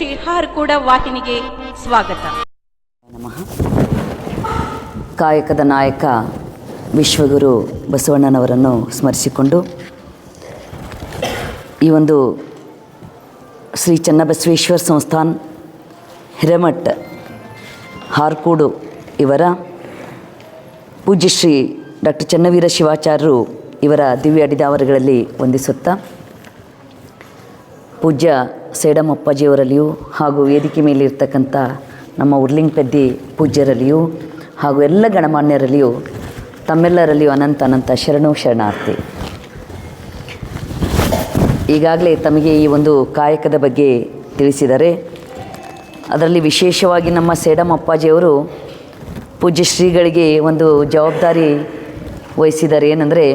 ಶ್ರೀ ಹಾರ್ಕೂಡ ವಾಹಿನಿಗೆ ಸ್ವಾಗತ. ನಮಃ. ಕಾಯಕದ ನಾಯಕ ವಿಶ್ವಗುರು ಬಸವಣ್ಣನವರನ್ನು ಸ್ಮರಿಸಿಕೊಂಡು ಈ ಒಂದು ಶ್ರೀ ಚನ್ನಬಸವೇಶ್ವರ ಸಂಸ್ಥಾನ್, ಹಿರೇಮಠ್, ಹಾರ್ಕೂಡು ಇವರ ಪೂಜ್ಯ ಶ್ರೀ ಡಾಕ್ಟರ್ ಚನ್ನವೀರ ಶಿವಾಚಾರ್ಯರು ಇವರ ದಿವ್ಯ ಅಡಿದಾವರಗಳಲ್ಲಿ ವಂದಿಸುತ್ತಾ ಪೂಜ್ಯ ಸೇಡಮಪ್ಪಾಜಿಯವರಲ್ಲಿಯೂ ಹಾಗೂ ವೇದಿಕೆ ಮೇಲೆ ಇರ್ತಕ್ಕಂಥ ನಮ್ಮ ಉರ್ಲಿಂಗ್ ಪೆದ್ದಿ ಪೂಜ್ಯರಲ್ಲಿಯೂ ಹಾಗೂ ಎಲ್ಲ ಗಣಮಾನ್ಯರಲ್ಲಿಯೂ ತಮ್ಮೆಲ್ಲರಲ್ಲಿಯೂ ಅನಂತ ಅನಂತ ಶರಣು ಶರಣಾರ್ಥಿ. ಈಗಾಗಲೇ ತಮಗೆ ಈ ಒಂದು ಕಾಯಕದ ಬಗ್ಗೆ ತಿಳಿಸಿದರೆ ಅದರಲ್ಲಿ ವಿಶೇಷವಾಗಿ ನಮ್ಮ ಸೇಡಮ್ ಅಪ್ಪಾಜಿಯವರು ಪೂಜ್ಯ ಶ್ರೀಗಳಿಗೆ ಒಂದು ಜವಾಬ್ದಾರಿ ವಹಿಸಿದ್ದಾರೆ. ಏನಂದರೆ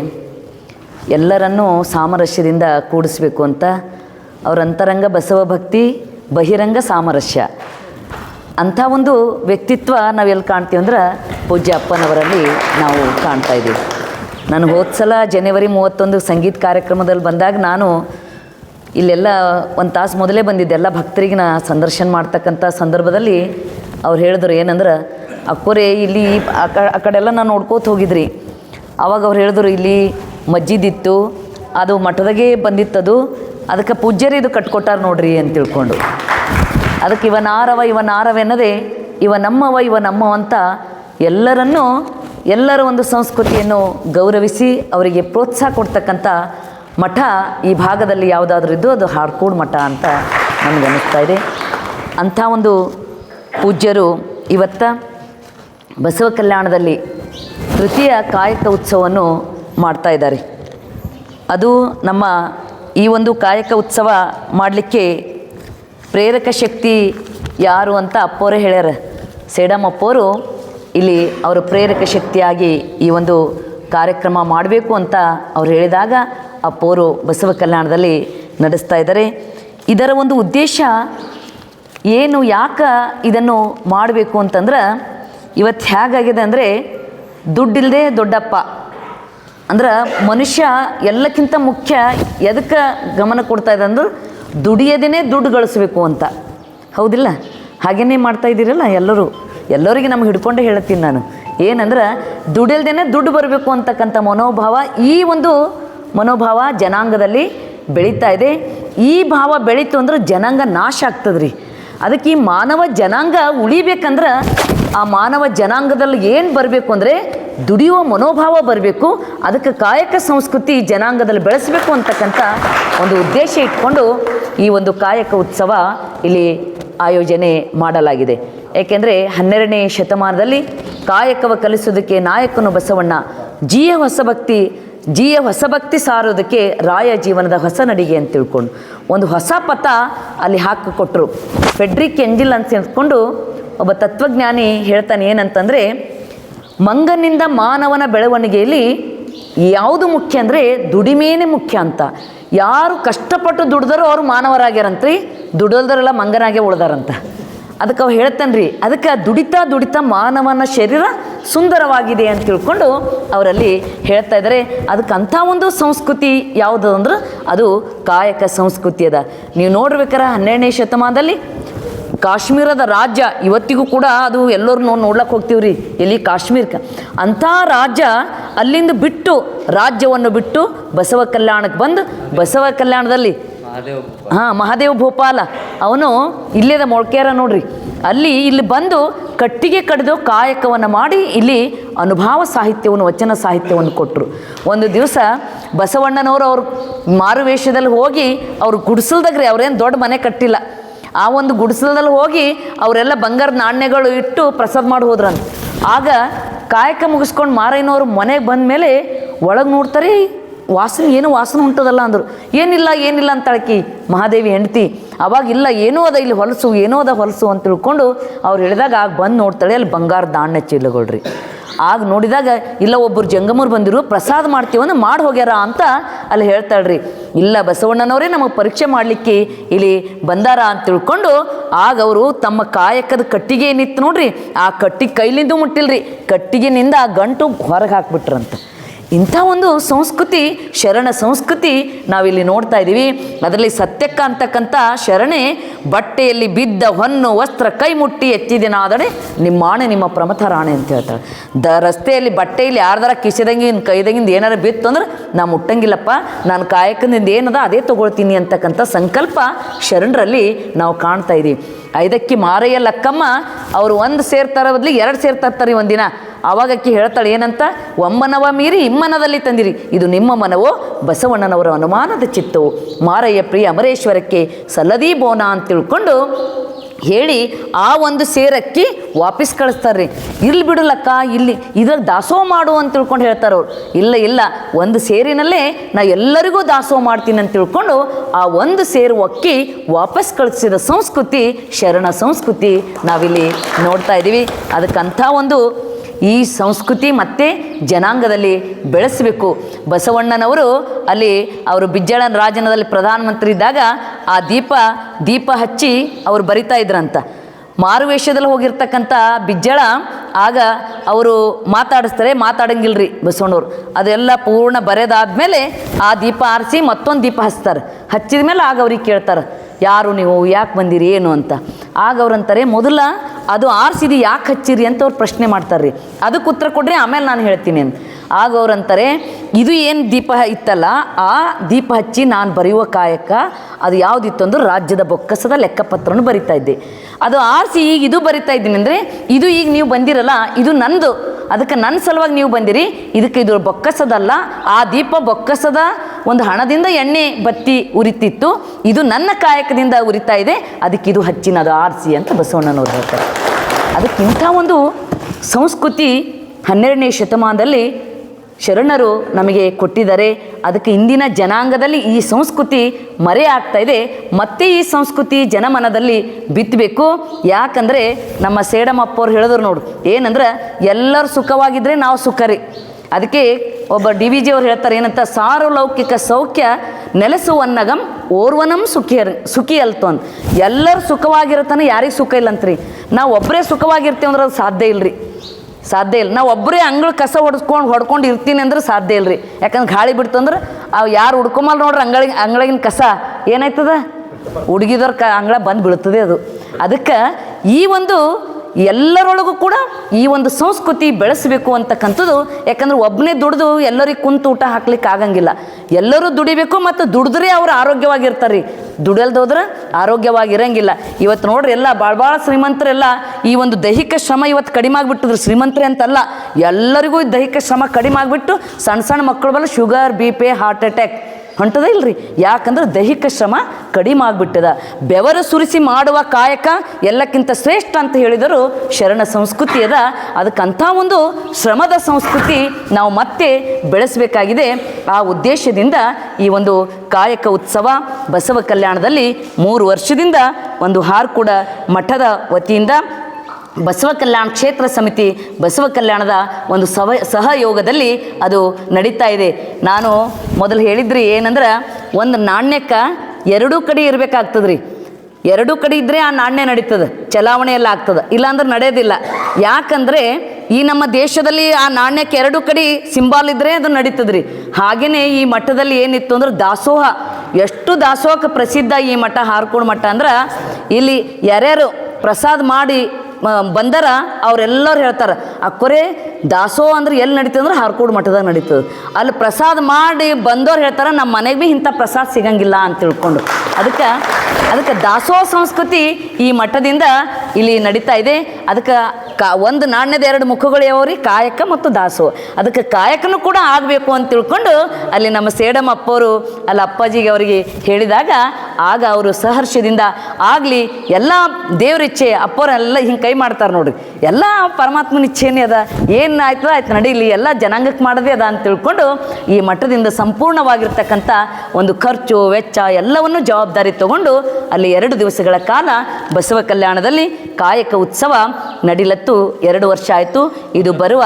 ಎಲ್ಲರನ್ನೂ ಸಾಮರಸ್ಯದಿಂದ ಕೂಡಿಸಬೇಕು ಅಂತ ಅವರ ಅಂತರಂಗ ಬಸವ ಭಕ್ತಿ, ಬಹಿರಂಗ ಸಾಮರಸ್ಯ. ಅಂಥ ಒಂದು ವ್ಯಕ್ತಿತ್ವ ನಾವೆಲ್ಲಿ ಕಾಣ್ತೀವಿ ಅಂದ್ರೆ ಪೂಜ್ಯ ಅಪ್ಪನವರಲ್ಲಿ ನಾವು ಕಾಣ್ತಾ ಇದ್ದೀವಿ. ನಾನು ಹೋದ ಸಲ ಜನವರಿ ಮೂವತ್ತೊಂದು ಸಂಗೀತ ಕಾರ್ಯಕ್ರಮದಲ್ಲಿ ಬಂದಾಗ ನಾನು ಇಲ್ಲೆಲ್ಲ ಒಂದು ತಾಸು ಮೊದಲೇ ಬಂದಿದ್ದೆ. ಎಲ್ಲ ಭಕ್ತರಿಗೆ ನಾ ಸಂದರ್ಶನ ಮಾಡ್ತಕ್ಕಂಥ ಸಂದರ್ಭದಲ್ಲಿ ಅವ್ರು ಹೇಳಿದ್ರು ಏನಂದ್ರೆ, ಅಕ್ಕೋರೆ, ಇಲ್ಲಿ ಆ ಕಡೆ ಆ ಕಡೆ ಎಲ್ಲ ನಾನು ನೋಡ್ಕೋತ ಹೋಗಿದ್ರಿ. ಅವಾಗ ಅವ್ರು ಹೇಳಿದ್ರು, ಇಲ್ಲಿ ಮಜ್ಜಿದಿತ್ತು ಅದು ಮಠದಾಗೆ ಬಂದಿತ್ತದು. ಅದಕ್ಕೆ ಪೂಜ್ಯರು ಇದು ಕಟ್ಕೊಟ್ಟಾರ ನೋಡ್ರಿ ಅಂತ ತಿಳ್ಕೊಂಡು. ಅದಕ್ಕೆ ಇವ ನಾರವ ಇವ ನಾರವ ಎನ್ನದೆ ಇವ ನಮ್ಮವ ಇವ ನಮ್ಮವ ಅಂತ ಎಲ್ಲರನ್ನೂ ಎಲ್ಲರ ಒಂದು ಸಂಸ್ಕೃತಿಯನ್ನು ಗೌರವಿಸಿ ಅವರಿಗೆ ಪ್ರೋತ್ಸಾಹ ಕೊಡ್ತಕ್ಕಂಥ ಮಠ ಈ ಭಾಗದಲ್ಲಿ ಯಾವುದಾದ್ರೂ ಇದ್ದು ಅದು ಹಾಡ್ಕೋಡ್ ಮಠ ಅಂತ ನನಗೆ ಅನ್ನಿಸ್ತಾ ಇದೆ. ಅಂಥ ಒಂದು ಪೂಜ್ಯರು ಇವತ್ತ ಬಸವ ಕಲ್ಯಾಣದಲ್ಲಿ ತೃತೀಯ ಕಾಯಕ ಉತ್ಸವವನ್ನು ಮಾಡ್ತಾ ಇದ್ದಾರೆ. ಅದು ನಮ್ಮ ಈ ಒಂದು ಕಾಯಕ ಉತ್ಸವ ಮಾಡಲಿಕ್ಕೆ ಪ್ರೇರಕ ಶಕ್ತಿ ಯಾರು ಅಂತ ಅಪ್ಪೋರೇ ಹೇಳ್ಯಾರ. ಸೇಡಮ್ ಅಪ್ಪೋರು ಇಲ್ಲಿ ಅವರು ಪ್ರೇರಕ ಶಕ್ತಿಯಾಗಿ ಈ ಒಂದು ಕಾರ್ಯಕ್ರಮ ಮಾಡಬೇಕು ಅಂತ ಅವ್ರು ಹೇಳಿದಾಗ ಅಪ್ಪೋರು ಬಸವ ಕಲ್ಯಾಣದಲ್ಲಿ ನಡೆಸ್ತಾ ಇದ್ದಾರೆ. ಇದರ ಒಂದು ಉದ್ದೇಶ ಏನು ಯಾಕೆ ಇದನ್ನು ಮಾಡಬೇಕು ಅಂತಂದ್ರೆ ಇವತ್ತು ಹೇಗಾಗಿದೆ ಅಂದರೆ ದುಡ್ಡಿಲ್ಲದೆ ದೊಡ್ಡಪ್ಪ ಅಂದ್ರೆ ಮನುಷ್ಯ ಎಲ್ಲಕ್ಕಿಂತ ಮುಖ್ಯ ಎದಕ್ಕೆ ಗಮನ ಕೊಡ್ತಾ ಇದೆ ಅಂದ್ರೆ ದುಡಿಯದೇ ದುಡ್ಡು ಗಳಿಸ್ಬೇಕು ಅಂತ. ಹೌದಿಲ್ಲ? ಹಾಗೇನೇ ಮಾಡ್ತಾ ಇದ್ದೀರಲ್ಲ ಎಲ್ಲರೂ? ಎಲ್ಲರಿಗೆ ನಮ್ಗೆ ಹಿಡ್ಕೊಂಡೆ ಹೇಳ್ತೀನಿ ನಾನು. ಏನಂದ್ರೆ ದುಡಿಯಲ್ದೇ ದುಡ್ಡು ಬರಬೇಕು ಅಂತಕ್ಕಂಥ ಮನೋಭಾವ ಈ ಒಂದು ಮನೋಭಾವ ಜನಾಂಗದಲ್ಲಿ ಬೆಳೀತಾ ಇದೆ. ಈ ಭಾವ ಬೆಳೀತು ಅಂದ್ರೆ ಜನಾಂಗ ನಾಶ ಆಗ್ತದ್ರಿ. ಅದಕ್ಕೆ ಈ ಮಾನವ ಜನಾಂಗ ಉಳಿಬೇಕಂದ್ರೆ ಆ ಮಾನವ ಜನಾಂಗದಲ್ಲಿ ಏನು ಬರಬೇಕು ಅಂದರೆ ದುಡಿಯುವ ಮನೋಭಾವ ಬರಬೇಕು, ಅದಕ್ಕೆ ಕಾಯಕ ಸಂಸ್ಕೃತಿ ಜನಾಂಗದಲ್ಲಿ ಬೆಳೆಸಬೇಕು ಅಂತಕ್ಕಂಥ ಒಂದು ಉದ್ದೇಶ ಇಟ್ಕೊಂಡು ಈ ಒಂದು ಕಾಯಕ ಉತ್ಸವ ಇಲ್ಲಿ ಆಯೋಜನೆ ಮಾಡಲಾಗಿದೆ. ಏಕೆಂದರೆ ಹನ್ನೆರಡನೇ ಶತಮಾನದಲ್ಲಿ ಕಾಯಕವ ಕಲಿಸೋದಕ್ಕೆ ನಾಯಕನು ಬಸವಣ್ಣ ಭಕ್ತಿ ಜಿಯ ಹೊಸಭಕ್ತಿ ಸಾರೋದಕ್ಕೆ ರಾಯ ಜೀವನದ ಹೊಸ ನಡಿಗೆ ಅಂತ ತಿಳ್ಕೊಂಡು. ಒಂದು ಹೊಸ ಪಥ ಅಲ್ಲಿ ಹಾಕಿಕೊಟ್ರು ಫೆಡ್ರಿಕ್ ಎಂಜಿಲ್ ಅಂತ ತಿಳ್ಕೊಂಡು ಒಬ್ಬ ತತ್ವಜ್ಞಾನಿ ಹೇಳ್ತಾನೆ ಏನಂತಂದರೆ, ಮಂಗನಿಂದ ಮಾನವನ ಬೆಳವಣಿಗೆಯಲ್ಲಿ ಯಾವುದು ಮುಖ್ಯ ಅಂದರೆ ದುಡಿಮೆನೇ ಮುಖ್ಯ ಅಂತ. ಯಾರು ಕಷ್ಟಪಟ್ಟು ದುಡ್ದರೋ ಅವರು ಮಾನವರಾಗ್ಯಾರಂತ್ರಿ ದುಡಲ್ದರೆಲ್ಲ ಮಂಗನಾಗೆ ಉಳ್ದಾರಂತ. ಅದಕ್ಕೆ ಅವು ಹೇಳ್ತಾನೆ ರೀ ಅದಕ್ಕೆ ದುಡಿತಾ ದುಡಿತಾ ಮಾನವನ ಶರೀರ ಸುಂದರವಾಗಿದೆ ಅಂತ ತಿಳ್ಕೊಂಡು ಅವರಲ್ಲಿ ಹೇಳ್ತಾ ಇದ್ದಾರೆ ಅದಕ್ಕೆ ಅಂಥ ಒಂದು ಸಂಸ್ಕೃತಿ ಯಾವುದು ಅಂದ್ರೆ ಅದು ಕಾಯಕ ಸಂಸ್ಕೃತಿ ಅದ. ನೀವು ನೋಡ್ಬೇಕಾರೆ ಹನ್ನೆರಡನೇ ಶತಮಾನದಲ್ಲಿ ಕಾಶ್ಮೀರದ ರಾಜ್ಯ, ಇವತ್ತಿಗೂ ಕೂಡ ಅದು ಎಲ್ಲರೂ ನೋಡಿ ನೋಡ್ಲಕ್ಕೆ ಹೋಗ್ತೀವಿ ರೀ ಎಲ್ಲಿ ಕಾಶ್ಮೀರಕ್ಕೆ ಅಂಥ ರಾಜ್ಯ ಅಲ್ಲಿಂದ ಬಿಟ್ಟು ರಾಜ್ಯವನ್ನು ಬಿಟ್ಟು ಬಸವ ಕಲ್ಯಾಣಕ್ಕೆ ಬಂದು ಬಸವ ಕಲ್ಯಾಣದಲ್ಲಿ ಹಾಂ, ಮಹಾದೇವ ಭೋಪಾಲ, ಅವನು ಇಲ್ಲೇದ ಮೊಳ್ಕೇರ ನೋಡ್ರಿ. ಅಲ್ಲಿ ಇಲ್ಲಿ ಬಂದು ಕಟ್ಟಿಗೆ ಕಡಿದು ಕಾಯಕವನ್ನು ಮಾಡಿ ಇಲ್ಲಿ ಅನುಭವ ಸಾಹಿತ್ಯವನ್ನು, ವಚನ ಸಾಹಿತ್ಯವನ್ನು ಕೊಟ್ಟರು ಒಂದು ದಿವಸ ಬಸವಣ್ಣನವರು ಅವ್ರು ಮಾರುವೇಷದಲ್ಲಿ ಹೋಗಿ ಅವ್ರು ಗುಡಿಸಲ್ದಾಗ್ರಿ, ಅವ್ರೇನು ದೊಡ್ಡ ಮನೆ ಕಟ್ಟಿಲ್ಲ. ಆ ಒಂದು ಗುಡಿಸಲದಲ್ಲಿ ಹೋಗಿ ಅವರೆಲ್ಲ ಬಂಗಾರದ ನಾಣ್ಯಗಳು ಇಟ್ಟು ಪ್ರಸಾದ ಮಾಡಿ ಹೋದ್ರಂತ. ಆಗ ಕಾಯಕ ಮುಗಿಸ್ಕೊಂಡು ಮಾರಯ್ಯನವ್ರು ಮನೆಗೆ ಬಂದ ಮೇಲೆ ಒಳಗೆ ನೋಡ್ತಾರೆ ವಾಸನೆ, ಏನು ವಾಸನೆ ಉಂಟದಲ್ಲ ಅಂದರು. ಏನಿಲ್ಲ ಏನಿಲ್ಲ ಅಂತ ಅಳಕಿ ಮಹಾದೇವಿ ಹೆಂಡ್ತಿ, ಅವಾಗ ಇಲ್ಲ, ಏನೋ ಅದ ಇಲ್ಲಿ ಹೊಲಸು, ಏನೋ ಅದ ಹೊಲಸು ಅಂತ ತಿಳ್ಕೊಂಡು ಅವ್ರು ಹೇಳಿದಾಗ ಆಗ ಬಂದು ನೋಡ್ತಾಳೆ, ಅಲ್ಲಿ ಬಂಗಾರ ನಾಣ್ಯ ಚೀಲಗಳ್ರಿ. ಆಗ ನೋಡಿದಾಗ, ಇಲ್ಲ ಒಬ್ಬರು ಜಂಗಮರು ಬಂದಿರು, ಪ್ರಸಾದ ಮಾಡ್ತೀವಂದ್ರೆ ಮಾಡಿ ಹೋಗ್ಯಾರ ಅಂತ ಅಲ್ಲಿ ಹೇಳ್ತಾಳ್ರಿ. ಇಲ್ಲ, ಬಸವಣ್ಣನವರೇ ನಮಗೆ ಪರೀಕ್ಷೆ ಮಾಡಲಿಕ್ಕೆ ಇಲ್ಲಿ ಬಂದಾರ ಅಂತ ತಿಳ್ಕೊಂಡು ಆಗ ಅವರು ತಮ್ಮ ಕಾಯಕದ ಕಟ್ಟಿಗೆ ಏನಿತ್ತು ನೋಡ್ರಿ, ಆ ಕಟ್ಟಿಗೆ ಕೈಲಿಂದ ಮುಟ್ಟಿಲ್ರಿ. ಕಟ್ಟಿಗೆನಿಂದ ಆ ಗಂಟು ಹೊರಗೆ ಹಾಕ್ಬಿಟ್ರಂತ. ಇಂಥ ಒಂದು ಸಂಸ್ಕೃತಿ, ಶರಣ ಸಂಸ್ಕೃತಿ ನಾವಿಲ್ಲಿ ನೋಡ್ತಾ ಇದ್ದೀವಿ. ಅದರಲ್ಲಿ ಸತ್ಯಕ್ಕ ಅಂತಕ್ಕಂಥ ಶರಣೆ ಬಟ್ಟೆಯಲ್ಲಿ ಬಿದ್ದ ಹೊನ್ನು, ವಸ್ತ್ರ ಕೈ ಮುಟ್ಟಿ ಎತ್ತಿದಿನಾದಡೆ ನಿಮ್ಮಾಣೆ ನಿಮ್ಮ ಪ್ರಮಥ ರಾಣೆ ಅಂತ ಹೇಳ್ತಾಳೆ ದ ರಸ್ತೆಯಲ್ಲಿ ಬಟ್ಟೆಯಲ್ಲಿ ಯಾರ್ದಾರ ಕಿಸೆದಂಗಿನ ಕೈದಂಗಿಂದ ಏನಾರ ಬಿತ್ತು ಅಂದ್ರೆ, ನಾ ಮುಟ್ಟಂಗಿಲ್ಲಪ್ಪ, ನಾನು ಕಾಯಕದಿಂದ ಏನದ ಅದೇ ತಗೊಳ್ತೀನಿ ಅಂತಕ್ಕಂಥ ಸಂಕಲ್ಪ ಶರಣರಲ್ಲಿ ನಾವು ಕಾಣ್ತಾ ಇದ್ದೀವಿ. ಐದಕ್ಕಿ ಮಾರಯ್ಯ ಲಕ್ಕಮ್ಮ, ಅವರು ಒಂದು ಸೇರ್ತಾರ ಬದಲಿ ಎರಡು ಸೇರ್ ತರ್ತಾರೆ ಒಂದಿನ. ಆವಾಗ ಅಕ್ಕಿ ಹೇಳ್ತಾಳೆ, ಏನಂತ? ಒಮ್ಮನವ ಮೀರಿ ಇಮ್ಮನದಲ್ಲಿ ತಂದಿರಿ. ಇದು ನಿಮ್ಮ ಮನವೋ? ಬಸವಣ್ಣನವರ ಅನುಮಾನದ ಚಿತ್ತವು ಮಾರಯ್ಯ ಪ್ರಿಯ ಅಮರೇಶ್ವರಕ್ಕೆ ಸಲ್ಲದಿ ಬೋನ ಅಂತ ತಿಳ್ಕೊಂಡು ಹೇಳಿ ಆ ಒಂದು ಸೇರಕ್ಕಿ ವಾಪಸ್ ಕಳಿಸ್ತಾರ್ರಿ ಇಲ್ಲಿ ಬಿಡಲಕ್ಕ ಇಲ್ಲಿ ಇದ್ರಲ್ಲಿ ದಾಸೋಹ ಮಾಡು ಅಂತ ತಿಳ್ಕೊಂಡು ಹೇಳ್ತಾರೆ ಅವ್ರು ಇಲ್ಲ ಇಲ್ಲ, ಒಂದು ಸೇರಿನಲ್ಲೇ ನಾ ಎಲ್ಲರಿಗೂ ದಾಸೋಹ ಮಾಡ್ತೀನಿ ಅಂತ ತಿಳ್ಕೊಂಡು ಆ ಒಂದು ಸೇರು ಒಕ್ಕಿ ವಾಪಸ್ ಕಳಿಸಿದ ಸಂಸ್ಕೃತಿ, ಶರಣ ಸಂಸ್ಕೃತಿ ನಾವಿಲ್ಲಿ ನೋಡ್ತಾ ಇದ್ದೀವಿ ಅದಕ್ಕಂಥ ಒಂದು ಈ ಸಂಸ್ಕೃತಿ ಮತ್ತೆ ಜನಾಂಗದಲ್ಲಿ ಬೆಳೆಸಬೇಕು. ಬಸವಣ್ಣನವರು ಅಲ್ಲಿ ಅವರು ಬಿಜ್ಜಳನ ರಾಜನದಲ್ಲಿ ಪ್ರಧಾನಮಂತ್ರಿ ಇದ್ದಾಗ ಆ ದೀಪ ದೀಪ ಹಚ್ಚಿ ಅವರು ಬರಿತಾ ಇದ್ರಂತ. ಮಾರುವೇಷದಲ್ಲಿ ಹೋಗಿರ್ತಕ್ಕಂಥ ಬಿಜ್ಜಳ ಆಗ ಅವರು ಮಾತಾಡಿಸ್ತಾರೆ, ಮಾತಾಡಂಗಿಲ್ರಿ ಬಸವಣ್ಣವ್ರು. ಅದೆಲ್ಲ ಪೂರ್ಣ ಬರೆದಾದ್ಮೇಲೆ ಆ ದೀಪ ಆರಿಸಿ ಮತ್ತೊಂದು ದೀಪ ಹಚ್ತಾರೆ. ಹಚ್ಚಿದ ಮೇಲೆ ಆಗ ಅವ್ರಿಗೆ ಕೇಳ್ತಾರೆ, ಯಾರು ನೀವು? ಯಾಕೆ ಬಂದಿರಿ? ಏನು? ಅಂತ. ಆಗ ಅವ್ರಂತಾರೆ, ಮೊದಲ ಅದು ಆರಿಸಿದಿ ಯಾಕೆ ಹಚ್ಚಿರಿ ಅಂತ ಅವ್ರು ಪ್ರಶ್ನೆ ಮಾಡ್ತಾರೆ ರೀ ಅದಕ್ಕೆ ಉತ್ತರ ಕೊಡ್ರಿ, ಆಮೇಲೆ ನಾನು ಹೇಳ್ತೀನಿ. ಅಂತ ಆಗ ಅವ್ರಂತಾರೆ ಇದು ಏನು ದೀಪ ಇತ್ತಲ್ಲ, ಆ ದೀಪ ಹಚ್ಚಿ ನಾನು ಬರೆಯುವ ಕಾಯಕ, ಅದು ಯಾವುದಿತ್ತು ಅಂದ್ರೆ ರಾಜ್ಯದ ಬೊಕ್ಕಸದ ಲೆಕ್ಕಪತ್ರವನ್ನು ಬರಿತಾ ಇದ್ದೆ. ಅದು ಆರಿಸಿ ಈಗ ಇದು ಬರಿತಾ ಇದ್ದೀನಿ ಅಂದರೆ, ಇದು ಈಗ ನೀವು ಬಂದಿರಲ್ಲ, ಇದು ನಂದು. ಅದಕ್ಕೆ ನನ್ನ ಸಲುವಾಗಿ ನೀವು ಬಂದಿರಿ, ಇದಕ್ಕೆ ಇದು ಬೊಕ್ಕಸದಲ್ಲ, ಆ ದೀಪ ಬೊಕ್ಕಸದ ಒಂದು ಹಣದಿಂದ ಎಣ್ಣೆ ಬತ್ತಿ ಉರಿತಿತ್ತು, ಇದು ನನ್ನ ಕಾಯಕದಿಂದ ಉರಿತಾ ಇದೆ, ಅದಕ್ಕೆ ಇದು ಹಚ್ಚಿನದು ಆರಿಸಿ ಅಂತ ಬಸವಣ್ಣನವ್ರು ಹೇಳ್ತಾರೆ. ಅದಕ್ಕಿಂತ ಒಂದು ಸಂಸ್ಕೃತಿ ಹನ್ನೆರಡನೇ ಶತಮಾನದಲ್ಲಿ ಶರಣರು ನಮಗೆ ಕೊಟ್ಟಿದ್ದಾರೆ. ಅದಕ್ಕೆ ಇಂದಿನ ಜನಾಂಗದಲ್ಲಿ ಈ ಸಂಸ್ಕೃತಿ ಮರೆ ಆಗ್ತಾ ಇದೆ. ಮತ್ತೆ ಈ ಸಂಸ್ಕೃತಿ ಜನಮನದಲ್ಲಿ ಬಿತ್ತಬೇಕು ಯಾಕಂದರೆ ನಮ್ಮ ಸೇಡಮಪ್ಪವ್ರು ಹೇಳಿದ್ರು ನೋಡು, ಏನಂದ್ರೆ ಎಲ್ಲರೂ ಸುಖವಾಗಿದ್ದರೆ ನಾವು ಸುಖ ರೀ ಅದಕ್ಕೆ ಒಬ್ಬ ಡಿ ವಿ ಜಿ ಅವ್ರು ಹೇಳ್ತಾರೆ, ಏನಂತ ಸಾರ್ವಲೌಕಿಕ ಸೌಖ್ಯ ನೆಲೆಸುವನ್ನಗಂ ಓರ್ವನಂ ಸುಖಿಯರ್ ಸುಖಿ ಅಲ್ತು ಅಂತ ಎಲ್ಲರೂ ಸುಖವಾಗಿರೋತನ ಯಾರಿಗೆ ಸುಖ ಇಲ್ಲ ಅಂತ್ರಿ ನಾವು ಒಬ್ಬರೇ ಸುಖವಾಗಿರ್ತೀವಿ ಅಂದ್ರೆ ಅದು ಸಾಧ್ಯ ಇಲ್ರಿ. ಸಾಧ್ಯ ಇಲ್ಲ. ನಾವು ಒಬ್ಬರೇ ಅಂಗಳ ಕಸ ಹೊಡ್ಸ್ಕೊಂಡು ಹೊಡ್ಕೊಂಡು ಇರ್ತೀನಿ ಅಂದ್ರೆ ಸಾಧ್ಯ ಇಲ್ರಿ. ಯಾಕಂದ್ರೆ ಗಾಳಿ ಬಿಡ್ತಂದ್ರೆ ಅವು ಯಾರು ಹುಡ್ಕೊಂಬಲ್ಲ ನೋಡ್ರಿ ಅಂಗಳಿಗೆ ಅಂಗಳಗಿನ ಕಸ ಏನಾಯ್ತದ? ಹುಡುಗಿದವ್ರ ಕ ಅಂಗಳ ಬಂದು ಬೀಳ್ತದೆ ಅದು. ಅದಕ್ಕೆ ಈ ಒಂದು ಎಲ್ಲರೊಳಗೂ ಕೂಡ ಈ ಒಂದು ಸಂಸ್ಕೃತಿ ಬೆಳೆಸಬೇಕು ಅಂತಕ್ಕಂಥದ್ದು. ಯಾಕಂದ್ರೆ ಒಬ್ಬನೇ ದುಡಿದು ಎಲ್ಲರಿಗೆ ಕುಂತು ಊಟ ಹಾಕ್ಲಿಕ್ಕೆ ಆಗಂಗಿಲ್ಲ. ಎಲ್ಲರೂ ದುಡಿಬೇಕು ಮತ್ತು ದುಡಿದ್ರೆ ಅವ್ರು ಆರೋಗ್ಯವಾಗಿರ್ತಾರೆ. ದುಡಿಯಲ್ದೋದ್ರೆ ಆರೋಗ್ಯವಾಗಿರಂಗಿಲ್ಲ. ಇವತ್ತು ನೋಡ್ರಿ ಎಲ್ಲ ಭಾಳ ಭಾಳ ಶ್ರೀಮಂತರೆಲ್ಲ ಈ ಒಂದು ದೈಹಿಕ ಶ್ರಮ ಇವತ್ತು ಕಡಿಮೆ ಆಗಿಬಿಟ್ಟಿದ್ರು. ಶ್ರೀಮಂತರೇ ಅಂತಲ್ಲ, ಎಲ್ಲರಿಗೂ ದೈಹಿಕ ಶ್ರಮ ಕಡಿಮೆ ಆಗಿಬಿಟ್ಟು ಸಣ್ಣ ಸಣ್ಣ ಮಕ್ಕಳು ಬಲ್ಲ sugar, B P, heart attack. ಹೊಂಟದ ಇಲ್ರಿ. ಯಾಕಂದ್ರೆ ದೈಹಿಕ ಶ್ರಮ ಕಡಿಮೆ ಆಗ್ಬಿಟ್ಟದ. ಬೆವರು ಸುರಿಸಿ ಮಾಡುವ ಕಾಯಕ ಎಲ್ಲಕ್ಕಿಂತ ಶ್ರೇಷ್ಠ ಅಂತ ಹೇಳಿದರು ಶರಣ ಸಂಸ್ಕೃತಿ ಅದ ಅದಕ್ಕಂಥ ಒಂದು ಶ್ರಮದ ಸಂಸ್ಕೃತಿ ನಾವು ಮತ್ತೆ ಬೆಳೆಸಬೇಕಾಗಿದೆ. ಆ ಉದ್ದೇಶದಿಂದ ಈ ಒಂದು ಕಾಯಕ ಉತ್ಸವ ಬಸವ ಕಲ್ಯಾಣದಲ್ಲಿ ಮೂರು ವರ್ಷದಿಂದ ಒಂದು ಹಾರ್ಕೂಡ ಮಠದ ವತಿಯಿಂದ ಬಸವ ಕಲ್ಯಾಣ ಕ್ಷೇತ್ರ ಸಮಿತಿ ಬಸವ ಕಲ್ಯಾಣದ ಒಂದು ಸವ, ಸಹಯೋಗದಲ್ಲಿ ಅದು ನಡೀತಾ ಇದೆ. ನಾನು ಮೊದಲು ಹೇಳಿದ್ರಿ ಏನಂದ್ರೆ ಒಂದು ನಾಣ್ಯಕ್ಕೆ ಎರಡೂ ಕಡೆ ಇರಬೇಕಾಗ್ತದ್ರಿ. ಎರಡೂ ಕಡೆ ಇದ್ದರೆ ಆ ನಾಣ್ಯ ನಡೀತದೆ ಚಲಾವಣೆ ಎಲ್ಲ ಆಗ್ತದೆ, ಇಲ್ಲಾಂದ್ರೆ ನಡೆಯೋದಿಲ್ಲ. ಯಾಕಂದರೆ ಈ ನಮ್ಮ ದೇಶದಲ್ಲಿ ಆ ನಾಣ್ಯಕ್ಕೆ ಎರಡು ಕಡೆ ಸಿಂಬಾಲ್ ಇದ್ದರೆ ಅದು ನಡೀತದ್ರಿ. ಹಾಗೆಯೇ ಈ ಮಠದಲ್ಲಿ ಏನಿತ್ತು ಅಂದ್ರೆ ದಾಸೋಹ. ಎಷ್ಟು ದಾಸೋಹಕ್ಕೆ ಪ್ರಸಿದ್ಧ ಈ ಮಠ, ಹಾರ್ಕೋಡ್ ಮಠ ಅಂದ್ರೆ ಇಲ್ಲಿ ಯಾರ್ಯಾರು ಪ್ರಸಾದ ಮಾಡಿ ಬಂದರ ಅವರೆಲ್ಲರೂ ಹೇಳ್ತಾರೆ, ಅಕ್ಕೊರೆ ದಾಸೋ ಅಂದ್ರೆ ಎಲ್ಲಿ ನಡೀತದೆ ಅಂದ್ರೆ ಹಾರ್ಕೋಡ್ ಮಠದಾಗ ನಡೀತದೆ. ಅಲ್ಲಿ ಪ್ರಸಾದ ಮಾಡಿ ಬಂದವ್ರು ಹೇಳ್ತಾರೆ, ನಮ್ಮ ಮನೆಗೆ ಭೀ ಇಂಥ ಪ್ರಸಾದ ಸಿಗಂಗಿಲ್ಲ ಅಂತ ತಿಳ್ಕೊಂಡು. ಅದಕ್ಕೆ ಅದಕ್ಕೆ ದಾಸೋಹ ಸಂಸ್ಕೃತಿ ಈ ಮಠದಿಂದ ಇಲ್ಲಿ ನಡೀತಾ ಇದೆ. ಅದಕ್ಕೆ ಕಾ, ಒಂದು ನಾಣ್ಯದ ಎರಡು ಮುಖಗಳು ಯಾವ್ರಿ? ಕಾಯಕ ಮತ್ತು ದಾಸೋಹ. ಅದಕ್ಕೆ ಕಾಯಕನೂ ಕೂಡ ಆಗಬೇಕು ಅಂತ ತಿಳ್ಕೊಂಡು ಅಲ್ಲಿ ನಮ್ಮ ಸೇಡಮ್ಮ ಅಪ್ಪವರು ಅಲ್ಲಿ ಅಪ್ಪಾಜಿಗೆ ಅವರಿಗೆ ಹೇಳಿದಾಗ ಆಗ ಅವರು ಸಹರ್ಷದಿಂದ ಆಗಲಿ ಎಲ್ಲ ದೇವರಿಚ್ಛೆ ಅಪ್ಪವರೆಲ್ಲ ಹಿಂಗೆ ಕೈ ಮಾಡ್ತಾರೆ ನೋಡ್ರಿ. ಎಲ್ಲ ಪರಮಾತ್ಮನ ಇಚ್ಛೆನೇ ಅದ. ಏನು ಆಯ್ತದ, ಆಯ್ತು ನಡೀಲಿ ಎಲ್ಲ ಜನಾಂಗಕ್ಕೆ ಮಾಡದೇ ಅದ ಅಂತ ತಿಳ್ಕೊಂಡು ಈ ಮಠದಿಂದ ಸಂಪೂರ್ಣವಾಗಿರ್ತಕ್ಕಂಥ ಒಂದು ಖರ್ಚು, ವೆಚ್ಚ ಎಲ್ಲವನ್ನು ಜವಾಬ್ದಾರಿ ತಗೊಂಡು ಅಲ್ಲಿ ಎರಡು ದಿವಸಗಳ ಕಾಲ ಬಸವ ಕಲ್ಯಾಣದಲ್ಲಿ ಕಾಯಕ ಉತ್ಸವ ನಡಿಲತ್ತು. ಎರಡು ವರ್ಷ ಆಯಿತು. ಇದು ಬರುವ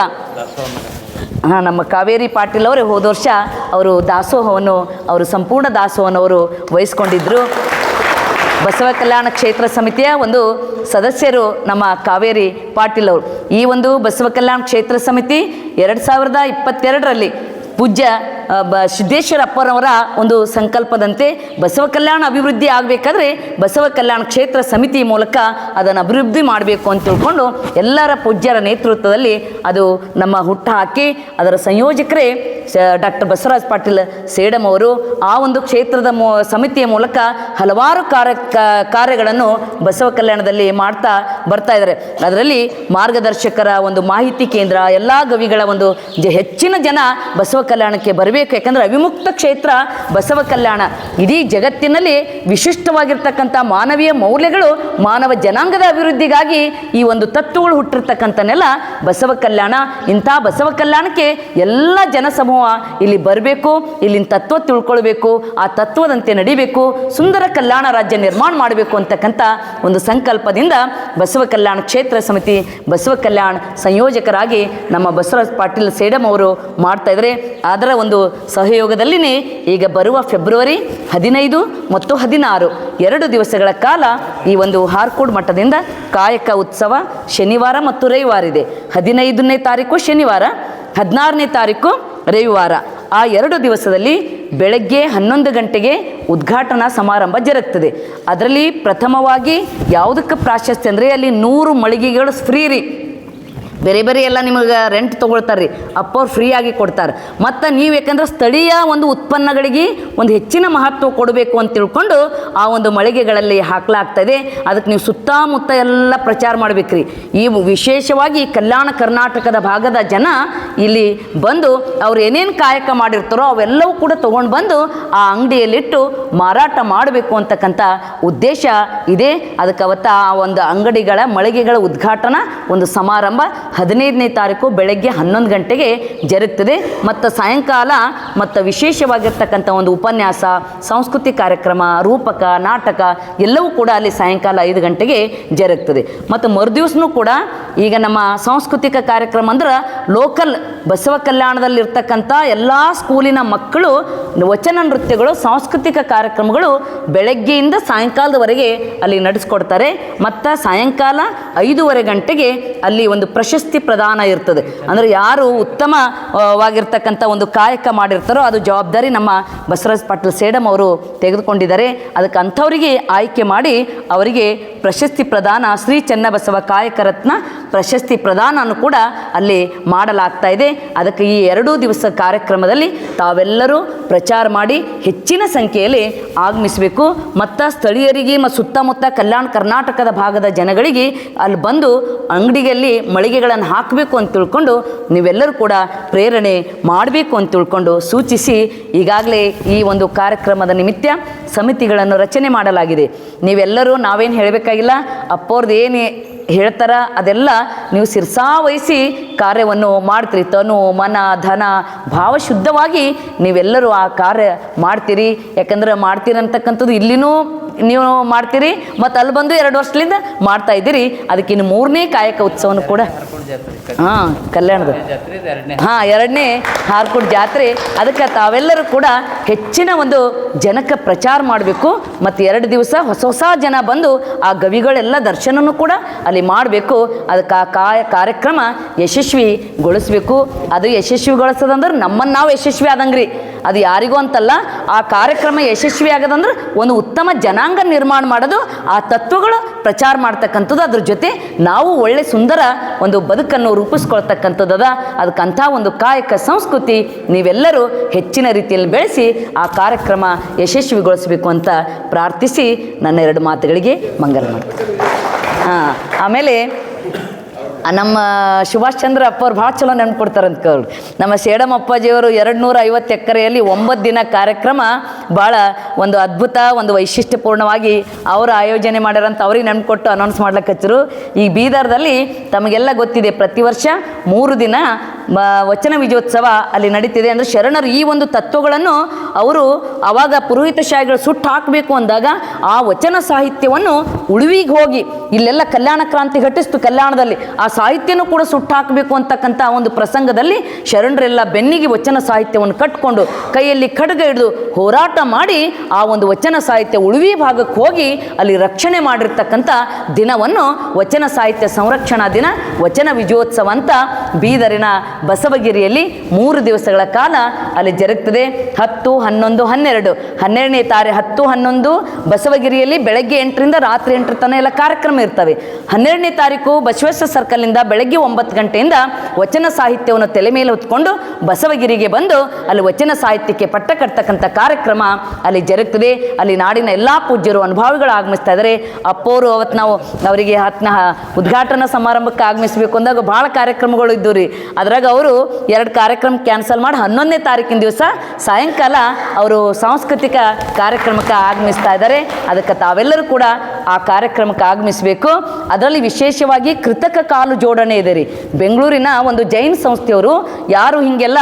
ಹಾಂ, ನಮ್ಮ ಕಾವೇರಿ ಪಾಟೀಲ್ ಅವರೇ ಹೋದ ವರ್ಷ ಅವರು ದಾಸೋಹವನ್ನು, ಅವರು ಸಂಪೂರ್ಣ ದಾಸೋಹವನ್ನು ಅವರು ವಹಿಸ್ಕೊಂಡಿದ್ದರು ಬಸವ ಕಲ್ಯಾಣ ಕ್ಷೇತ್ರ ಸಮಿತಿಯ ಒಂದು ಸದಸ್ಯರು ನಮ್ಮ ಕಾವೇರಿ ಪಾಟೀಲ್ ಅವರು. ಈ ಒಂದು ಬಸವ ಕಲ್ಯಾಣ ಕ್ಷೇತ್ರ ಸಮಿತಿ ಎರಡು ಸಾವಿರದ ಇಪ್ಪತ್ತೆರಡರಲ್ಲಿ ಪೂಜ್ಯ ಬ, ಸಿದ್ದೇಶ್ವರ ಅಪ್ಪರವರ ಒಂದು ಸಂಕಲ್ಪದಂತೆ ಬಸವ ಕಲ್ಯಾಣ ಅಭಿವೃದ್ಧಿ ಆಗಬೇಕಾದ್ರೆ ಬಸವ ಕಲ್ಯಾಣ ಕ್ಷೇತ್ರ ಸಮಿತಿ ಮೂಲಕ ಅದನ್ನು ಅಭಿವೃದ್ಧಿ ಮಾಡಬೇಕು ಅಂತ ತಿಳ್ಕೊಂಡು ಎಲ್ಲರ ಪೂಜ್ಯರ ನೇತೃತ್ವದಲ್ಲಿ ಅದು ನಮ್ಮ ಹುಟ್ಟು ಹಾಕಿ ಅದರ ಸಂಯೋಜಕರೇ ಡಾಕ್ಟರ್ ಬಸವರಾಜ್ ಪಾಟೀಲ್ ಸೇಡಮ್ ಅವರು ಆ ಒಂದು ಕ್ಷೇತ್ರದ ಮೂ, ಸಮಿತಿಯ ಮೂಲಕ ಹಲವಾರು ಕಾರ್ಯ ಕಾರ್ಯಗಳನ್ನು ಬಸವ ಕಲ್ಯಾಣದಲ್ಲಿ ಮಾಡ್ತಾ ಬರ್ತಾ ಇದ್ದಾರೆ. ಅದರಲ್ಲಿ ಮಾರ್ಗದರ್ಶಕರ ಒಂದು ಮಾಹಿತಿ ಕೇಂದ್ರ, ಎಲ್ಲ ಗವಿಗಳ ಒಂದು ಹೆಚ್ಚಿನ ಜನ ಬಸವ ಕಲ್ಯಾಣಕ್ಕೆ ಬರಬೇಕು. ಯಾಕಂದರೆ ಅವಿಮುಕ್ತ ಕ್ಷೇತ್ರ ಬಸವ ಕಲ್ಯಾಣ. ಇಡೀ ಜಗತ್ತಿನಲ್ಲಿ ವಿಶಿಷ್ಟವಾಗಿರ್ತಕ್ಕಂಥ ಮಾನವೀಯ ಮೌಲ್ಯಗಳು ಮಾನವ ಜನಾಂಗದ ಅಭಿವೃದ್ಧಿಗಾಗಿ ಈ ಒಂದು ತತ್ವಗಳು ಹುಟ್ಟಿರ್ತಕ್ಕಂಥ ನೆಲ ಬಸವ ಕಲ್ಯಾಣ. ಇಂಥ ಬಸವ ಕಲ್ಯಾಣಕ್ಕೆ ಎಲ್ಲ ಜನಸಮೂಹ ಇಲ್ಲಿ ಬರಬೇಕು, ಇಲ್ಲಿನ ತತ್ವ ತಿಳ್ಕೊಳ್ಬೇಕು, ಆ ತತ್ವದಂತೆ ನಡಿಬೇಕು, ಸುಂದರ ಕಲ್ಯಾಣ ರಾಜ್ಯ ನಿರ್ಮಾಣ ಮಾಡಬೇಕು ಅಂತಕ್ಕಂಥ ಒಂದು ಸಂಕಲ್ಪದಿಂದ ಬಸವ ಕಲ್ಯಾಣ ಕ್ಷೇತ್ರ ಸಮಿತಿ, ಬಸವ ಕಲ್ಯಾಣ ಸಂಯೋಜಕರಾಗಿ ನಮ್ಮ ಬಸವರಾಜ್ ಪಾಟೀಲ್ ಸೇಡಮ್ ಅವರು ಮಾಡ್ತಾ ಇದ್ದಾರೆ. ಅದರ ಒಂದು ಸಹಯೋಗದಲ್ಲಿನೇ ಈಗ ಬರುವ ಫೆಬ್ರವರಿ ಹದಿನೈದು ಮತ್ತು ಹದಿನಾರು, ಎರಡು ದಿವಸಗಳ ಕಾಲ ಈ ಒಂದು ಹಾರ್ಕೋಡ್ ಮಠದಿಂದ ಕಾಯಕ ಉತ್ಸವ ಶನಿವಾರ ಮತ್ತು ರವಿವಾರ ಇದೆ. ಹದಿನೈದನೇ ತಾರೀಕು ಶನಿವಾರ, ಹದಿನಾರನೇ ತಾರೀಕು ರವಿವಾರ. ಆ ಎರಡು ದಿವಸದಲ್ಲಿ ಬೆಳಗ್ಗೆ ಹನ್ನೊಂದು ಗಂಟೆಗೆ ಉದ್ಘಾಟನಾ ಸಮಾರಂಭ ಜರುಗ್ತದೆ. ಅದರಲ್ಲಿ ಪ್ರಥಮವಾಗಿ ಯಾವುದಕ್ಕೆ ಪ್ರಾಶಸ್ತ್ಯ ಅಂದರೆ ಅಲ್ಲಿ ನೂರು ಮಳಿಗೆಗಳು ಫ್ರೀ ರೀ. ಬೇರೆ ಬೇರೆ ಎಲ್ಲ ನಿಮಗೆ ರೆಂಟ್ ತೊಗೊಳ್ತಾರೆ ರೀ ಅಪ್ಪವ್ರು ಫ್ರೀಯಾಗಿ ಕೊಡ್ತಾರೆ. ಮತ್ತು ನೀವು ಯಾಕಂದ್ರೆ ಸ್ಥಳೀಯ ಒಂದು ಉತ್ಪನ್ನಗಳಿಗೆ ಒಂದು ಹೆಚ್ಚಿನ ಮಹತ್ವ ಕೊಡಬೇಕು ಅಂತ ತಿಳ್ಕೊಂಡು ಆ ಒಂದು ಮಳಿಗೆಗಳಲ್ಲಿ ಹಾಕಲಾಗ್ತದೆ. ಅದಕ್ಕೆ ನೀವು ಸುತ್ತಮುತ್ತ ಎಲ್ಲ ಪ್ರಚಾರ ಮಾಡ್ಬೇಕ್ರಿ. ಈ ವಿಶೇಷವಾಗಿ ಕಲ್ಯಾಣ ಕರ್ನಾಟಕದ ಭಾಗದ ಜನ ಇಲ್ಲಿ ಬಂದು ಅವ್ರು ಏನೇನು ಕಾಯಕ ಮಾಡಿರ್ತಾರೋ ಅವೆಲ್ಲವೂ ಕೂಡ ತೊಗೊಂಡು ಬಂದು ಆ ಅಂಗಡಿಯಲ್ಲಿಟ್ಟು ಮಾರಾಟ ಮಾಡಬೇಕು ಅಂತಕ್ಕಂಥ ಉದ್ದೇಶ ಇದೆ. ಅದಕ್ಕೆ ಅವತ್ತ ಆ ಒಂದು ಅಂಗಡಿಗಳ ಮಳಿಗೆಗಳ ಉದ್ಘಾಟನಾ ಒಂದು ಸಮಾರಂಭ ಹದಿನೈದನೇ ತಾರೀಕು ಬೆಳಗ್ಗೆ ಹನ್ನೊಂದು ಗಂಟೆಗೆ ಜರುಗ್ತದೆ. ಮತ್ತು ಸಾಯಂಕಾಲ ಮತ್ತು ವಿಶೇಷವಾಗಿರ್ತಕ್ಕಂಥ ಒಂದು ಉಪನ್ಯಾಸ, ಸಾಂಸ್ಕೃತಿಕ ಕಾರ್ಯಕ್ರಮ, ರೂಪಕ, ನಾಟಕ ಎಲ್ಲವೂ ಕೂಡ ಅಲ್ಲಿ ಸಾಯಂಕಾಲ ಐದು ಗಂಟೆಗೆ ಜರುಗ್ತದೆ. ಮತ್ತು ಮರುದಿವ್ಸನೂ ಕೂಡ ಈಗ ನಮ್ಮ ಸಾಂಸ್ಕೃತಿಕ ಕಾರ್ಯಕ್ರಮ ಅಂದ್ರೆ ಲೋಕಲ್ ಬಸವ ಕಲ್ಯಾಣದಲ್ಲಿರ್ತಕ್ಕಂಥ ಎಲ್ಲ ಸ್ಕೂಲಿನ ಮಕ್ಕಳು, ವಚನ ನೃತ್ಯಗಳು, ಸಾಂಸ್ಕೃತಿಕ ಕಾರ್ಯಕ್ರಮಗಳು ಬೆಳಗ್ಗೆಯಿಂದ ಸಾಯಂಕಾಲದವರೆಗೆ ಅಲ್ಲಿ ನಡೆಸ್ಕೊಡ್ತಾರೆ. ಮತ್ತು ಸಾಯಂಕಾಲ ಐದೂವರೆ ಗಂಟೆಗೆ ಅಲ್ಲಿ ಒಂದು ಪ್ರಶಸ್ತಿ ಪ್ರದಾನ ಇರ್ತದೆ. ಅಂದರೆ ಯಾರು ಉತ್ತಮವಾಗಿರ್ತಕ್ಕಂಥ ಒಂದು ಕಾಯಕ ಮಾಡಿರ್ತಾರೋ ಅದು ಜವಾಬ್ದಾರಿ ನಮ್ಮ ಬಸವರಾಜ್ ಪಾಟೀಲ್ ಸೇಡಮ್ ಅವರು ತೆಗೆದುಕೊಂಡಿದ್ದಾರೆ. ಅದಕ್ಕೆ ಅಂಥವರಿಗೆ ಆಯ್ಕೆ ಮಾಡಿ ಅವರಿಗೆ ಪ್ರಶಸ್ತಿ ಪ್ರದಾನ, ಶ್ರೀ ಚನ್ನಬಸವ ಕಾಯಕ ರತ್ನ ಪ್ರಶಸ್ತಿ ಪ್ರದಾನವನ್ನು ಕೂಡ ಅಲ್ಲಿ ಮಾಡಲಾಗ್ತಾ ಇದೆ. ಅದಕ್ಕೆ ಈ ಎರಡೂ ದಿವಸ ಕಾರ್ಯಕ್ರಮದಲ್ಲಿ ತಾವೆಲ್ಲರೂ ಪ್ರಚಾರ ಮಾಡಿ ಹೆಚ್ಚಿನ ಸಂಖ್ಯೆಯಲ್ಲಿ ಆಗಮಿಸಬೇಕು. ಮತ್ತು ಸ್ಥಳೀಯರಿಗೆ ಮತ್ತು ಸುತ್ತಮುತ್ತ ಕಲ್ಯಾಣ ಕರ್ನಾಟಕದ ಭಾಗದ ಜನಗಳಿಗೆ ಅಲ್ಲಿ ಬಂದು ಅಂಗಡಿಯಲ್ಲಿ ಮಳಿಗೆಗಳನ್ನು ಹಾಕಬೇಕು ಅಂತ ತಿಳ್ಕೊಂಡು ನೀವೆಲ್ಲರೂ ಕೂಡ ಪ್ರೇರಣೆ ಮಾಡಬೇಕು ಅಂತ ತಿಳ್ಕೊಂಡು ಸೂಚಿಸಿ ಈಗಾಗಲೇ ಈ ಒಂದು ಕಾರ್ಯಕ್ರಮದ ನಿಮಿತ್ತ ಸಮಿತಿಗಳನ್ನು ರಚನೆ ಮಾಡಲಾಗಿದೆ. ನೀವೆಲ್ಲರೂ ನಾವೇನು ಹೇಳಬೇಕಾಗಿಲ್ಲ ಅಪ್ಪವ್ರದ್ದು ಏನು ಹೇಳ್ತಾರ ಅದೆಲ್ಲ ನೀವು ಶಿರ್ಸಾ ವಹಿಸಿ ಕಾರ್ಯವನ್ನು ಮಾಡ್ತೀರಿ. ತನು, ಮನ, ಧನ ಭಾವಶುದ್ಧವಾಗಿ ನೀವೆಲ್ಲರೂ ಆ ಕಾರ್ಯ ಮಾಡ್ತೀರಿ. ಯಾಕಂದ್ರೆ ಮಾಡ್ತೀರಂತಕ್ಕಂಥದ್ದು ಇಲ್ಲಿನೂ ನೀವು ಮಾಡ್ತೀರಿ ಮತ್ತು ಅಲ್ಲಿ ಬಂದು ಎರಡು ವರ್ಷದಿಂದ ಮಾಡ್ತಾ ಇದ್ದೀರಿ. ಅದಕ್ಕೆ ಇನ್ನು ಮೂರನೇ ಕಾಯಕ ಉತ್ಸವನು ಕೂಡ ಹಾಂ ಕಲ್ಯಾಣದ. ಹಾಂ ಎರಡನೇ ಹಾರ್ಕುಡ್ ಜಾತ್ರೆ. ಅದಕ್ಕೆ ತಾವೆಲ್ಲರೂ ಕೂಡ ಹೆಚ್ಚಿನ ಒಂದು ಜನಕ್ಕೆ ಪ್ರಚಾರ ಮಾಡಬೇಕು. ಮತ್ತು ಎರಡು ದಿವಸ ಹೊಸ ಹೊಸ ಜನ ಬಂದು ಆ ಗವಿಗಳೆಲ್ಲ ದರ್ಶನನೂ ಕೂಡ ಅಲ್ಲಿ ಮಾಡಬೇಕು. ಅದಕ್ಕೆ ಆ ಕಾಯ ಕಾರ್ಯಕ್ರಮ ಯಶಸ್ವಿಗೊಳಿಸ್ಬೇಕು. ಅದು ಯಶಸ್ವಿಗೊಳಿಸೋದಂದ್ರೆ ನಮ್ಮನ್ನು ನಾವು ಯಶಸ್ವಿ ಆದಂಗ್ರಿ. ಅದು ಯಾರಿಗೂ ಅಂತಲ್ಲ, ಆ ಕಾರ್ಯಕ್ರಮ ಯಶಸ್ವಿ ಆಗೋದಂದ್ರೆ ಒಂದು ಉತ್ತಮ ಜನಾಂಗ ನಿರ್ಮಾಣ ಮಾಡೋದು, ಆ ತತ್ವಗಳು ಪ್ರಚಾರ ಮಾಡ್ತಕ್ಕಂಥದ್ದು ಅದ್ರ ಜೊತೆ ನಾವು ಒಳ್ಳೆ ಸುಂದರ ಒಂದು ಬದುಕನ್ನು ರೂಪಿಸ್ಕೊಳ್ತಕ್ಕಂಥದ್ದದ. ಅದ ಅದಕ್ಕಂಥ ಒಂದು ಕಾಯಕ ಸಂಸ್ಕೃತಿ ನೀವೆಲ್ಲರೂ ಹೆಚ್ಚಿನ ರೀತಿಯಲ್ಲಿ ಬೆಳೆಸಿ ಆ ಕಾರ್ಯಕ್ರಮ ಯಶಸ್ವಿಗೊಳಿಸಬೇಕು ಅಂತ ಪ್ರಾರ್ಥಿಸಿ ನನ್ನ ಎರಡು ಮಾತುಗಳಿಗೆ ಮಂಗಲ ಮಾಡ್ತೀನಿ. ಹಾಂ, ಆಮೇಲೆ ನಮ್ಮ ಸುಭಾಷ್ ಚಂದ್ರ ಅಪ್ಪವ್ರು ಭಾಳ ಚಲೋ ನೆನ್ಪು ಕೊಡ್ತಾರಂತ ಕೇಳಿ. ನಮ್ಮ ಸೇಡಮ್ ಅಪ್ಪಾಜಿಯವರು ಎರಡು ನೂರ ಐವತ್ತು ಎಕರೆಯಲ್ಲಿ ಒಂಬತ್ತು ದಿನ ಕಾರ್ಯಕ್ರಮ ಭಾಳ ಒಂದು ಅದ್ಭುತ, ಒಂದು ವೈಶಿಷ್ಟ್ಯಪೂರ್ಣವಾಗಿ ಅವರು ಆಯೋಜನೆ ಮಾಡ್ಯಾರಂತ ಅವ್ರಿಗೆ ನೆನ್ಪು ಕೊಟ್ಟು ಅನೌನ್ಸ್ ಮಾಡ್ಲಿಕ್ಕೆ ಈ ಬೀದರ್ದಲ್ಲಿ ತಮಗೆಲ್ಲ ಗೊತ್ತಿದೆ, ಪ್ರತಿ ವರ್ಷ ಮೂರು ದಿನ ವಚನ ವಿಜಯೋತ್ಸವ ಅಲ್ಲಿ ನಡೀತಿದೆ. ಅಂದರೆ ಶರಣರು ಈ ಒಂದು ತತ್ವಗಳನ್ನು ಅವರು ಅವಾಗ ಪುರೋಹಿತ ಶಾಹಿಗಳು ಸುಟ್ಟು ಹಾಕಬೇಕು ಅಂದಾಗ ಆ ವಚನ ಸಾಹಿತ್ಯವನ್ನು ಉಳುವಿಗೆ ಹೋಗಿ ಇಲ್ಲೆಲ್ಲ ಕಲ್ಯಾಣ ಕ್ರಾಂತಿ ಘಟಿಸ್ತು ಕಲ್ಯಾಣದಲ್ಲಿ. ಆ ಸಾಹಿತ್ಯನೂ ಕೂಡ ಸುಟ್ಟು ಹಾಕಬೇಕು ಅಂತಕ್ಕಂಥ ಒಂದು ಪ್ರಸಂಗದಲ್ಲಿ ಶರಣರೆಲ್ಲ ಬೆನ್ನಿಗೆ ವಚನ ಸಾಹಿತ್ಯವನ್ನು ಕಟ್ಕೊಂಡು ಕೈಯಲ್ಲಿ ಖಡ್ಗ ಹಿಡಿದು ಹೋರಾಟ ಮಾಡಿ ಆ ಒಂದು ವಚನ ಸಾಹಿತ್ಯ ಉಳುವಿ ಭಾಗಕ್ಕೆ ಹೋಗಿ ಅಲ್ಲಿ ರಕ್ಷಣೆ ಮಾಡಿರ್ತಕ್ಕಂಥ ದಿನವನ್ನು ವಚನ ಸಾಹಿತ್ಯ ಸಂರಕ್ಷಣಾ ದಿನ, ವಚನ ವಿಜಯೋತ್ಸವ ಅಂತ ಬೀದರಿನ ಬಸವಗಿರಿಯಲ್ಲಿ ಮೂರು ದಿವಸಗಳ ಕಾಲ ಅಲ್ಲಿ ಜರುಗ್ತದೆ. ಹತ್ತು, ಹನ್ನೊಂದು, ಹನ್ನೆರಡು. ಹನ್ನೆರಡನೇ ತಾರೆ ಹತ್ತು, ಹನ್ನೊಂದು ಬಸವಗಿರಿಯಲ್ಲಿ ಬೆಳಗ್ಗೆ ಎಂಟರಿಂದ ರಾತ್ರಿ ಎಂಟರ ತನಕ ಎಲ್ಲ ಕಾರ್ಯಕ್ರಮ ಇರ್ತವೆ. ಹನ್ನೆರಡನೇ ತಾರೀಕು ಬಸವೇಶ್ವರ ಸರ್ಕಲ್ನಿಂದ ಬೆಳಗ್ಗೆ ಒಂಬತ್ತು ಗಂಟೆಯಿಂದ ವಚನ ಸಾಹಿತ್ಯವನ್ನು ತಲೆ ಮೇಲೆ ಹೊತ್ಕೊಂಡು ಬಸವಗಿರಿಗೆ ಬಂದು ಅಲ್ಲಿ ವಚನ ಸಾಹಿತ್ಯಕ್ಕೆ ಪಟ್ಟ ಕಟ್ತಕ್ಕಂಥ ಕಾರ್ಯಕ್ರಮ ಅಲ್ಲಿ ಜರುಗ್ತದೆ. ಅಲ್ಲಿ ನಾಡಿನ ಎಲ್ಲ ಪೂಜ್ಯರು, ಅನುಭಾವಿಗಳು ಆಗಮಿಸ್ತಾ ಇದ್ದಾರೆ ಅಪ್ಪೋರು ಅವತ್ತು ನಾವು ಅವರಿಗೆ ಹತ್ನ ಉದ್ಘಾಟನಾ ಸಮಾರಂಭಕ್ಕೆ ಆಗಮಿಸಬೇಕು ಅಂದಾಗ ಭಾಳ ಕಾರ್ಯಕ್ರಮಗಳು ಇದ್ದವು ರೀ. ಅದ್ರಾಗ ಅವರು ಎರಡು ಕಾರ್ಯಕ್ರಮ ಕ್ಯಾನ್ಸಲ್ ಮಾಡಿ ಹನ್ನೊಂದನೇ ತಾರೀಕಿನ ದಿವಸ ಸಾಯಂಕಾಲ ಅವರು ಸಾಂಸ್ಕೃತಿಕ ಕಾರ್ಯಕ್ರಮಕ್ಕೆ ಆಗಮಿಸ್ತಾ ಇದ್ದಾರೆ ಅದಕ್ಕೆ ತಾವೆಲ್ಲರೂ ಕೂಡ ಆ ಕಾರ್ಯಕ್ರಮಕ್ಕೆ ಆಗಮಿಸಬೇಕು. ಅದರಲ್ಲಿ ವಿಶೇಷವಾಗಿ ಕೃತಕ ಕಾಲು ಜೋಡಣೆ ಇದೆ ರೀ. ಬೆಂಗಳೂರಿನ ಒಂದು ಜೈನ್ ಸಂಸ್ಥೆಯವರು ಯಾರು ಹೀಗೆಲ್ಲ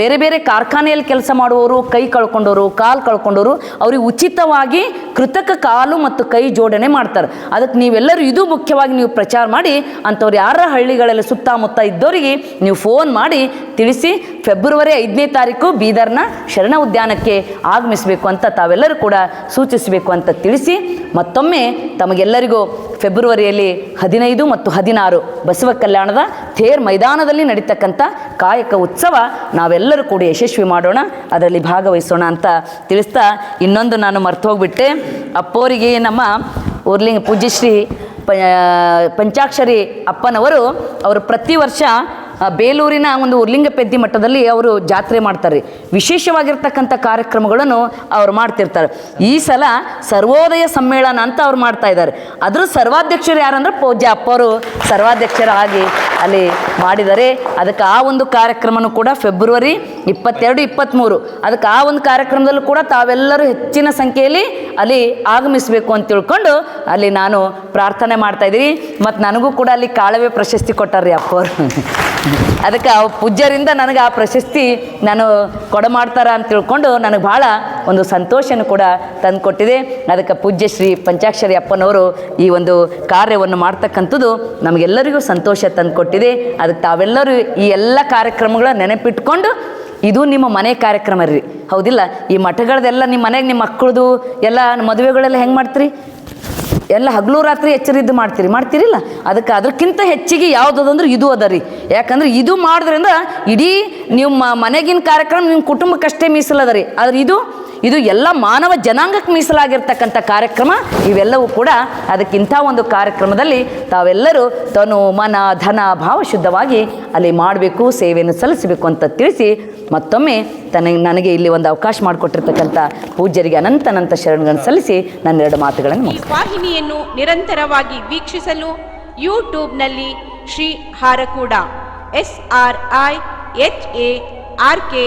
ಬೇರೆ ಬೇರೆ ಕಾರ್ಖಾನೆಯಲ್ಲಿ ಕೆಲಸ ಮಾಡುವವರು ಕೈ ಕಳ್ಕೊಂಡವರು ಕಾಲು ಕಳ್ಕೊಂಡವರು ಅವ್ರಿಗೆ ಉಚಿತವಾಗಿ ಕೃತಕ ಕಾಲು ಮತ್ತು ಕೈ ಜೋಡಣೆ ಮಾಡ್ತಾರೆ. ಅದಕ್ಕೆ ನೀವೆಲ್ಲರೂ ಇದು ಮುಖ್ಯವಾಗಿ ನೀವು ಪ್ರಚಾರ ಮಾಡಿ, ಅಂಥವ್ರು ಯಾರ ಹಳ್ಳಿಗಳಲ್ಲಿ ಸುತ್ತಮುತ್ತ ಇದ್ದವರಿಗೆ ನೀವು ಫೋನ್ ಮಾಡಿ ತಿಳಿಸಿ, ಫೆಬ್ರವರಿ ಐದನೇ ತಾರೀಕು ಬೀದರ್ನ ಶರಣ ಉದ್ಯಾನಕ್ಕೆ ಆಗಮಿಸಬೇಕು ಅಂತ ತಾವೆಲ್ಲರೂ ಕೂಡ ಸೂಚಿಸಬೇಕು ಅಂತ ತಿಳಿಸಿ, ಮತ್ತೊಮ್ಮೆ ತಮಗೆಲ್ಲರಿಗೂ ಫೆಬ್ರವರಿಯಲ್ಲಿ ಹದಿನೈದು ಮತ್ತು ಹದಿನಾರು ಬಸವ ಕಲ್ಯಾಣದ ಥೇರ್ ಮೈದಾನದಲ್ಲಿ ನಡೀತಕ್ಕಂಥ ಕಾಯಕ ಉತ್ಸವ ನಾವೆಲ್ಲರೂ ಕೂಡ ಯಶಸ್ವಿ ಮಾಡೋಣ. ಅದರಲ್ಲಿ ಭಾಗವಹಿಸೋಣ ಅಂತ ತಿಳಿಸ್ತಾ ಇನ್ನೊಂದು ನಾನು ಮರ್ತು ಹೋಗ್ಬಿಟ್ಟೆ ಅಪ್ಪೋರಿಗೆ ನಮ್ಮ ಊರ್ಲಿಂಗ ಪೂಜ್ಯಶ್ರೀ ಪಂಚಾಕ್ಷರಿ ಅಪ್ಪನವರು ಅವರು ಪ್ರತಿ ವರ್ಷ ಬೇಲೂರಿನ ಒಂದು ಉರ್ಲಿಂಗ ಮಠದಲ್ಲಿ ಅವರು ಜಾತ್ರೆ ಮಾಡ್ತಾರೆ. ವಿಶೇಷವಾಗಿರ್ತಕ್ಕಂಥ ಕಾರ್ಯಕ್ರಮಗಳನ್ನು ಅವ್ರು ಮಾಡ್ತಿರ್ತಾರೆ. ಈ ಸಲ ಸರ್ವೋದಯ ಸಮ್ಮೇಳನ ಅಂತ ಅವ್ರು ಮಾಡ್ತಾ ಇದ್ದಾರೆ. ಅದ್ರ ಸರ್ವಾಧ್ಯಕ್ಷರು ಯಾರಂದ್ರೆ ಪೂಜ್ಯ ಅಪ್ಪವರು ಸರ್ವಾಧ್ಯಕ್ಷರಾಗಿ ಅಲ್ಲಿ ಮಾಡಿದ್ದಾರೆ ಅದಕ್ಕೆ ಆ ಒಂದು ಕಾರ್ಯಕ್ರಮನೂ ಕೂಡ ಫೆಬ್ರವರಿ ಇಪ್ಪತ್ತೆರಡು, ಇಪ್ಪತ್ತ್ಮೂರು. ಅದಕ್ಕೆ ಆ ಒಂದು ಕಾರ್ಯಕ್ರಮದಲ್ಲೂ ಕೂಡ ತಾವೆಲ್ಲರೂ ಹೆಚ್ಚಿನ ಸಂಖ್ಯೆಯಲ್ಲಿ ಅಲ್ಲಿ ಆಗಮಿಸಬೇಕು ಅಂತ ತಿಳ್ಕೊಂಡು ಅಲ್ಲಿ ನಾನು ಪ್ರಾರ್ಥನೆ ಮಾಡ್ತಾ ಇದ್ದೀನಿ. ಮತ್ತು ನನಗೂ ಕೂಡ ಅಲ್ಲಿ ಕಾಳವೆ ಪ್ರಶಸ್ತಿ ಕೊಟ್ಟಾರ್ರಿ ಅಪ್ಪವರು. ಅದಕ್ಕೆ ಪೂಜ್ಯರಿಂದ ನನಗೆ ಆ ಪ್ರಶಸ್ತಿ ನಾನು ಕೊಡಮಾಡ್ತಾರ ಅಂತ ತಿಳ್ಕೊಂಡು ನನಗೆ ಭಾಳ ಒಂದು ಸಂತೋಷನೂ ಕೂಡ ತಂದು ಕೊಟ್ಟಿದೆ ಅದಕ್ಕೆ ಪೂಜ್ಯ ಶ್ರೀ ಪಂಚಾಕ್ಷರಿ ಅಪ್ಪನವರು ಈ ಒಂದು ಕಾರ್ಯವನ್ನು ಮಾಡ್ತಕ್ಕಂಥದ್ದು ನಮಗೆಲ್ಲರಿಗೂ ಸಂತೋಷ ತಂದು ಕೊಟ್ಟಿದೆ ಅದಕ್ಕೆ ತಾವೆಲ್ಲರೂ ಈ ಎಲ್ಲ ಕಾರ್ಯಕ್ರಮಗಳ ನೆನಪಿಟ್ಕೊಂಡು ಇದು ನಿಮ್ಮ ಮನೆ ಕಾರ್ಯಕ್ರಮ ರೀ. ಹೌದಿಲ್ಲ? ಈ ಮಠಗಳದೆಲ್ಲ ನಿಮ್ಮ ಮನೆಗೆ ನಿಮ್ಮ ಮಕ್ಕಳದು ಎಲ್ಲ ಮದುವೆಗಳೆಲ್ಲ ಹೆಂಗೆ ಮಾಡ್ತೀರಿ? ಎಲ್ಲ ಹಗಲು ರಾತ್ರಿ ಎಚ್ಚರಿದ್ದು ಮಾಡ್ತೀರಿ. ಮಾಡ್ತೀರಿಲ್ಲ? ಅದಕ್ಕೆ ಅದಕ್ಕಿಂತ ಹೆಚ್ಚಿಗೆ ಯಾವ್ದು ಅಂದ್ರೆ ಇದು ಅದ ರೀ. ಯಾಕಂದ್ರೆ ಇದು ಮಾಡೋದ್ರಿಂದ ಇಡೀ ನಿಮ್ಮ ಮನೆಗಿನ ಕಾರ್ಯಕ್ರಮ ನಿಮ್ಮ ಕುಟುಂಬಕ್ಕಷ್ಟೇ ಮೀಸಲದ ರೀ. ಆದ್ರೆ ಇದು ಇದು ಎಲ್ಲ ಮಾನವ ಜನಾಂಗಕ್ಕೆ ಮೀಸಲಾಗಿರ್ತಕ್ಕಂಥ ಕಾರ್ಯಕ್ರಮ. ಇವೆಲ್ಲವೂ ಕೂಡ ಅದಕ್ಕಿಂಥ ಒಂದು ಕಾರ್ಯಕ್ರಮದಲ್ಲಿ ತಾವೆಲ್ಲರೂ ತನು ಮನ, ಧನ, ಭಾವ ಶುದ್ಧವಾಗಿ ಅಲ್ಲಿ ಮಾಡಬೇಕು, ಸೇವೆಯನ್ನು ಸಲ್ಲಿಸಬೇಕು ಅಂತ ತಿಳಿಸಿ ಮತ್ತೊಮ್ಮೆ ತನಗೆ ನನಗೆ ಇಲ್ಲಿ ಒಂದು ಅವಕಾಶ ಮಾಡಿಕೊಟ್ಟಿರ್ತಕ್ಕಂಥ ಪೂಜ್ಯರಿಗೆ ಅನಂತ ಅನಂತ ಶರಣಗಳನ್ನು ಸಲ್ಲಿಸಿ ನನ್ನ ಎರಡು ಮಾತುಗಳನ್ನು ವಾಹಿನಿಯನ್ನು ನಿರಂತರವಾಗಿ ವೀಕ್ಷಿಸಲು ಯೂಟ್ಯೂಬ್ನಲ್ಲಿ Shri Harakuda, S R I H A R K